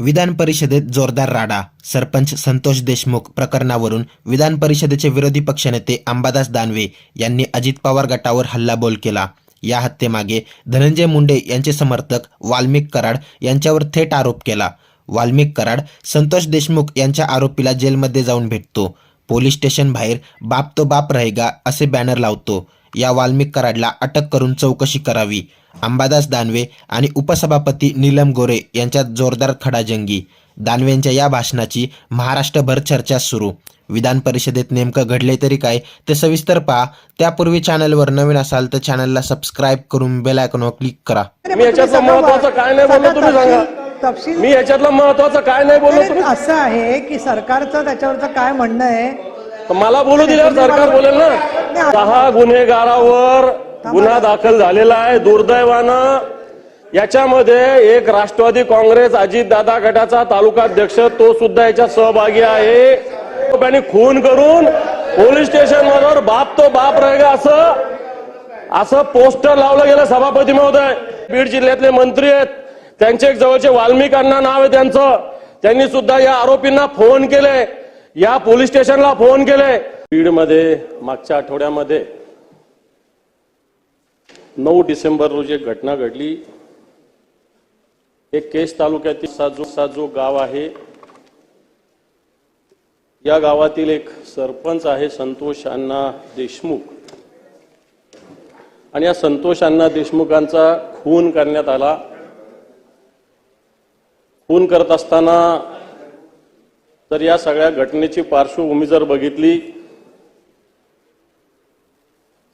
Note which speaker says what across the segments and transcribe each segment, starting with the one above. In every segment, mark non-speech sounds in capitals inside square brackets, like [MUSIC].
Speaker 1: विधान परिषदेत जोरदार राडा सरपंच संतोष देशमुख प्रकरणावरून विधान परिषदेचे विरोधी पक्षनेते अंबादास दानवे यांनी अजित पवार गटावर हल्लाबोल केला. या हत्येमागे धनंजय मुंडे यांचे समर्थक वाल्मिक कराड यांच्यावर थेट आरोप केला. वाल्मिक कराड संतोष देशमुख यांच्या आरोपीला जेलमध्ये जाऊन भेटतो. पोलीस स्टेशन बाहेर बाप तो बाप रहेगा असे बॅनर लावतो. या वाल्मिक कराडला अटक करून चौकशी करावी अंबादास दानवे आणि उपसभापती नीलम गोरे यांच्यात जोरदार खडाजंगी दानवेंच्या या भाषणाची महाराष्ट्रभर चर्चा सुरू विधान परिषदेत नेमकं घडले तरी काय ते सविस्तर पहा त्यापूर्वी चॅनलवर नवीन असाल तर चॅनलला सबस्क्राईब करून बेल आयकॉनवर क्लिक करा
Speaker 2: मी याच्यातलं महत्वाचं काय नाही बोललो तुम्ही सांगा
Speaker 3: तपशील
Speaker 2: मी याच्यातलं महत्वाचं काय नाही बोललो तुम्ही
Speaker 3: असं आहे की सरकारचं त्याच्यावरचं काय म्हणणं आहे
Speaker 2: तर मला बोलू दिल्यावर सरकार बोलेल ना सहा गुन्हेगारावर गुन्हा दाखल झालेला आहे दुर्दैवानं. याच्यामध्ये एक राष्ट्रवादी काँग्रेस अजितदादा गटाचा तालुका अध्यक्ष तो सुद्धा याच्यात सहभागी आहे. त्यांनी खून करून पोलीस स्टेशन वर बाप तो बाप रहेगा असं असं पोस्टर लावलं गेलं सभापती महोदय. बीड जिल्ह्यातले मंत्री आहेत. त्यांचे एक जवळचे वाल्मिक अण्णा नाव आहे त्यांचं. त्यांनी सुद्धा या आरोपींना फोन केले. या पोलीस स्टेशनला फोन केले. बीडमध्ये मागच्या आठवड्यामध्ये नऊ डिसेंबर रोजी एक घटना घडली. एक केस तालुक्यातील साजू साजू गाव आहे. या गावातील एक सरपंच आहे संतोष अण्णा देशमुख. आणि या संतोष अण्णा देशमुखांचा खून करण्यात आला. खून करत असताना तर या सगळ्या घटनेची पार्श्वभूमी जर बघितली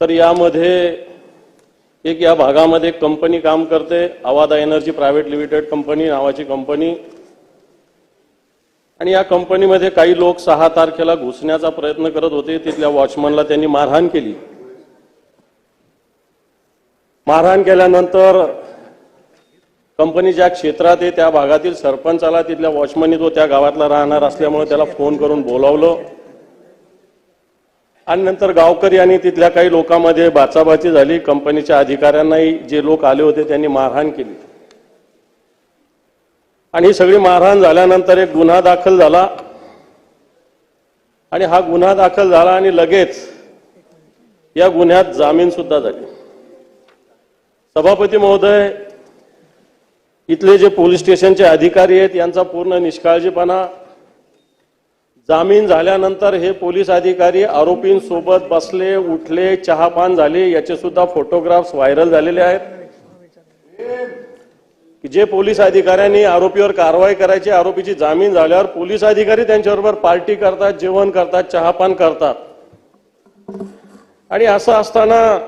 Speaker 2: तर यामध्ये एक या भागामध्ये एक कंपनी काम करते Avaada energy private limited company नावाची कंपनी. आणि या कंपनीमध्ये काही लोक सहा तारखेला घुसण्याचा प्रयत्न करत होते. तिथल्या वॉचमनला त्यांनी मारहाण केली. मारहाण केल्यानंतर कंपनी ज्या क्षेत्रात आहे त्या भागातील सरपंचाला तिथल्या वॉचमनी तो त्या गावातला राहणार असल्यामुळे त्याला फोन करून बोलावलं. आणि नंतर गावकरी आणि तिथल्या काही लोकांमध्ये बाचाबाची झाली. कंपनीच्या अधिकाऱ्यांनाही जे लोक आले होते त्यांनी मारहाण केली. आणि ही सगळी मारहाण झाल्यानंतर एक गुन्हा दाखल झाला. आणि हा गुन्हा दाखल झाला आणि लगेच या गुन्ह्यात जामीन सुद्धा झाली. सभापती महोदय इथले जे पोलीस स्टेशनचे अधिकारी आहेत यांचा पूर्ण निष्काळजीपणा जामीन झाल्यानंतर हे पोलीस अधिकारी आरोपींसोबत बसले उठले चहापान झाले याचे सुद्धा फोटोग्राफ्स व्हायरल झालेले आहेत. जे पोलीस अधिकाऱ्यांनी आरोपीवर कारवाई करायची आरोपीची जामीन झाल्यावर पोलीस अधिकारी त्यांच्याबरोबर पार्टी करतात जेवण करतात चहापान करतात. आणि असं असताना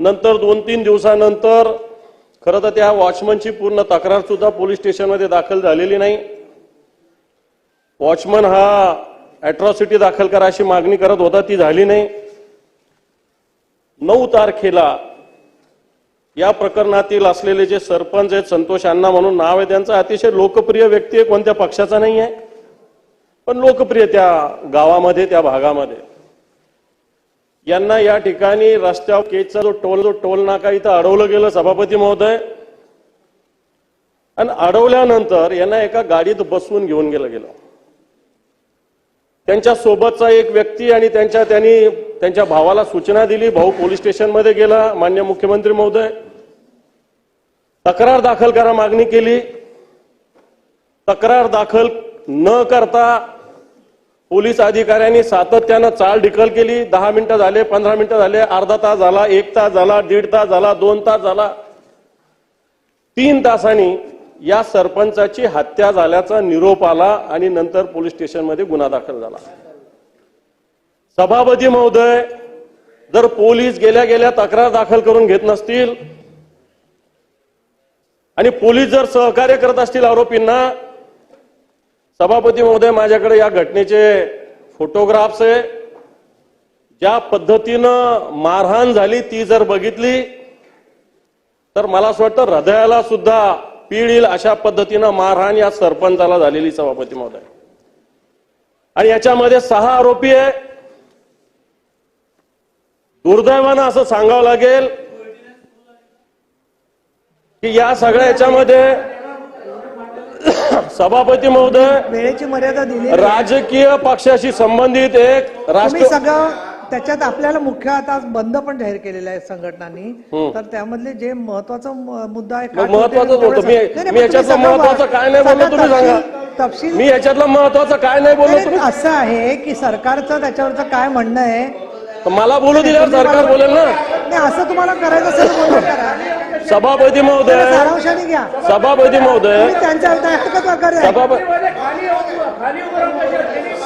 Speaker 2: नंतर दोन तीन दिवसानंतर खरं तर त्या वॉचमनची पूर्ण तक्रार सुद्धा पोलीस स्टेशनमध्ये दाखल झालेली नाही. वॉचमन हा अॅट्रॉसिटी दाखल करा अशी मागणी करत होता ती झाली नाही. नऊ तारखेला या प्रकरणातील असलेले जे सरपंच आहेत संतोष अण्णा म्हणून नाव आहे त्यांचा अतिशय लोकप्रिय व्यक्ती आहे कोणत्या पक्षाचा नाही आहे. पण लोकप्रिय त्या गावामध्ये त्या भागामध्ये. यांना या ठिकाणी रस्त्यावर केचचा जो टोल जो टोल नाका इथं अडवलं गेलं सभापती महोदय. आणि अडवल्यानंतर यांना एका गाडीत बसवून घेऊन गेलं गेलं. त्यांच्या सोबतचा एक व्यक्ती आणि त्यांच्या त्यांनी त्यांच्या भावाला सूचना दिली. भाऊ पोलीस स्टेशनमध्ये गेला मान्य मुख्यमंत्री महोदय. तक्रार दाखल करा मागणी केली. तक्रार दाखल न करता पोलीस अधिकाऱ्यांनी सातत्यानं चाल ढिकल केली. दहा मिनिटं झाले पंधरा मिनिटं झाले अर्धा तास झाला एक तास झाला दीड तास झाला दोन तास झाला. तीन तासांनी या सरपंचाची हत्या झाल्याचा निरोप आला आणि नंतर पोलीस स्टेशनमध्ये गुन्हा दाखल झाला. सभापती महोदय जर पोलीस गेल्या गेल्या तक्रार दाखल करून घेत नसतील आणि पोलीस जर सहकार्य करत असतील आरोपींना सभापती महोदय माझ्याकडे या घटनेचे फोटोग्राफ्स आहे. ज्या पद्धतीनं मारहाण झाली ती जर बघितली तर मला असं वाटतं हृदयाला सुद्धा येईल अशा पद्धतीनं मारहाण या सरपंचाला झालेली सभापती महोदय. आणि याच्यामध्ये सहा आरोपी आहे. दुर्दैवानं असं सांगावं लागेल की या सगळ्या याच्यामध्ये [COUGHS] सभापती महोदय
Speaker 3: वेळेची मर्यादा दिली
Speaker 2: राजकीय पक्षाशी संबंधित एक
Speaker 3: तुम्ही
Speaker 2: राष्ट्र
Speaker 3: सगळं त्याच्यात आपल्याला मुख्य आता आज बंद पण जाहीर केलेला आहे संघटनांनी. तर त्यामधले जे महत्त्वाचा मुद्दा आहे
Speaker 2: मग महत्वाचंच होतं. मी-
Speaker 3: नाही, नाही,
Speaker 2: मी
Speaker 3: पण
Speaker 2: याच्यातलं
Speaker 3: तुम्ही सगळं
Speaker 2: महत्वाचं काय नाही बोललो
Speaker 3: सगळं
Speaker 2: तुम्ही सांगा.
Speaker 3: तपशील-
Speaker 2: मी याच्यातलं महत्वाचं काय नाही बोललो
Speaker 3: असं आहे की सरकारचं त्याच्यावरचं काय म्हणणं आहे?
Speaker 2: मला बोलू दिल्यावर सरकार बोलेल ना.
Speaker 3: नाही असं तुम्हाला करायचं असेल करा.
Speaker 2: सभापती महोदय
Speaker 3: सारांशाने घ्या.
Speaker 2: सभापती महोदय
Speaker 3: त्यांच्या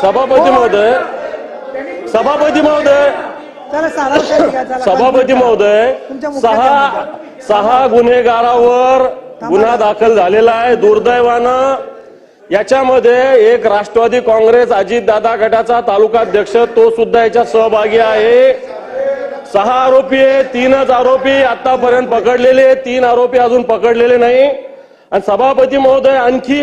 Speaker 2: सभापती महोदय सभापती महोदय. सभापती महोदय सहा. सहा गुन्हेगारावर गुन्हा दाखल झालेला आहे दुर्दैवानं. याच्यामध्ये एक राष्ट्रवादी काँग्रेस अजितदादा गटाचा तालुकाध्यक्ष तो सुद्धा याच्यात सहभागी आहे. सहा आरोपी आहे तीनच आरोपी आतापर्यंत पकडलेले. तीन आरोपी अजून पकडलेले नाही. आणि सभापती महोदय आणखी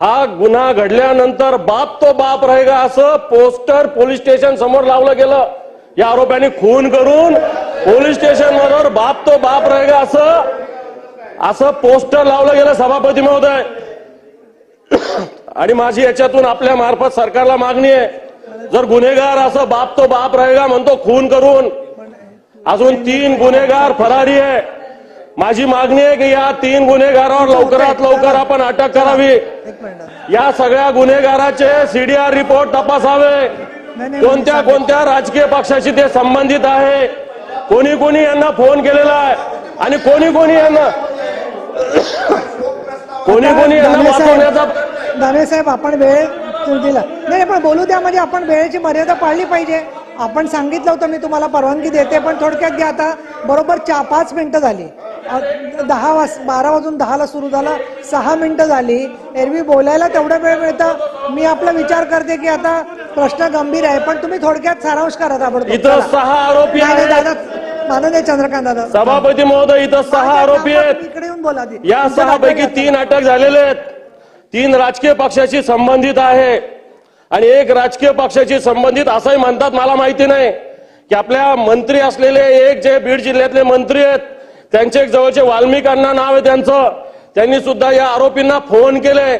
Speaker 2: हा गुन्हा घडल्यानंतर बाप तो बाप रहेगा असं पोस्टर पोलीस स्टेशन समोर लावलं गेलं. या आरोप्यांनी खून करून पोलीस स्टेशन वर बाप तो बाप रहेगा असं असं पोस्टर लावलं गेलं सभापती महोदय. आणि माझी याच्यातून आपल्या मार्फत सरकारला मागणी आहे. जर गुन्हेगार असं बाप तो बाप रहेगा म्हणतो खून करून अजून तीन गुन्हेगार फरारी आहे. माझी मागणी आहे की या तीन गुन्हेगारावर लवकरात लवकर आपण अटक करावी. या सगळ्या गुन्हेगाराचे सीडीआर रिपोर्ट तपासावे. कोणत्या कोणत्या राजकीय पक्षाशी ते संबंधित आहे? कोणी कोणी यांना फोन केलेला आहे? आणि कोणी कोणी यांना कोणी कोणी यांना
Speaker 3: साहेब
Speaker 2: वाचवण्याचा
Speaker 3: दानवे साहेब आपण वेळ दिला. नाही पण बोलू द्या म्हणजे आपण वेळेची मर्यादा पाळली पाहिजे. आपण सांगितलं होतं मी तुम्हाला परवानगी देते पण थोडक्यात घ्या आता. बरोबर चार पाच मिनिटं झाली. दहा वाज बारा वाजून दहाला सुरू झाला. सहा मिनिटं झाली. एरवी बोलायला तेवढा वेळ मिळतं. मी आपला विचार करते की आता प्रश्न गंभीर आहे पण तुम्ही थोडक्यात सारांश करा ताबडतोब.
Speaker 2: इथं
Speaker 3: चला.
Speaker 2: सहा आरोपी
Speaker 3: नाही, नाही,
Speaker 2: आहेत.
Speaker 3: दादा माननीय चंद्रकांत दादा.
Speaker 2: सभापती महोदय इथं सहा आरोपी आहेत.
Speaker 3: इकडे येऊन बोला आधी.
Speaker 2: या
Speaker 3: तुमच्या
Speaker 2: सहा पैकी
Speaker 3: डॉक्टर
Speaker 2: तीन अटक झालेले आहेत. तीन राजकीय पक्षाशी संबंधित आहे. आणि एक राजकीय पक्षाशी संबंधित असंही म्हणतात मला माहिती नाही. की आपल्या मंत्री असलेले एक जे बीड जिल्ह्यातले मंत्री आहेत त्यांचे एक जवळचे वाल्मिक अण्णा नाव आहे त्यांचं. त्यांनी सुद्धा या आरोपींना फोन केले.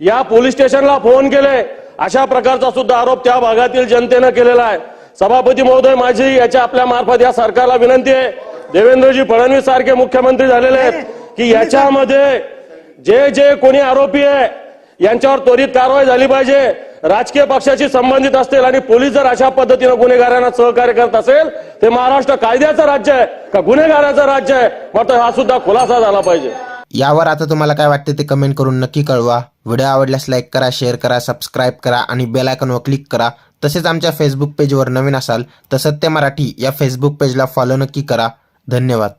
Speaker 2: या पोलीस स्टेशनला फोन केले. अशा प्रकारचा सुद्धा आरोप त्या भागातील जनतेनं केलेला आहे. सभापती महोदय माझी याच्या आपल्या मार्फत या सरकारला विनंती आहे. देवेंद्रजी फडणवीस सारखे मुख्यमंत्री झालेले आहेत की याच्यामध्ये जे जे कोणी आरोपी आहे यांच्यावर त्वरित कारवाई झाली पाहिजे. राजकीय पक्षाशी संबंधित असतील आणि पोलीस जर अशा पद्धतीनं गुन्हेगारांना सहकार्य करत असेल ते महाराष्ट्र कायद्याचं राज्य आहे का गुन्हेगाराचं राज्य आहे? मात्र हा सुद्धा खुलासा झाला पाहिजे.
Speaker 1: यावर आता तुम्हाला काय वाटते ते कमेंट करून नक्की कळवा. व्हिडिओ आवडल्यास लाईक करा शेअर करा सबस्क्राईब करा आणि बेल आयकॉनवर क्लिक करा. तसेच आमच्या फेसबुक पेजवर नवीन असाल तर सत्य मराठी या फेसबुक पेजला फॉलो नक्की करा. धन्यवाद.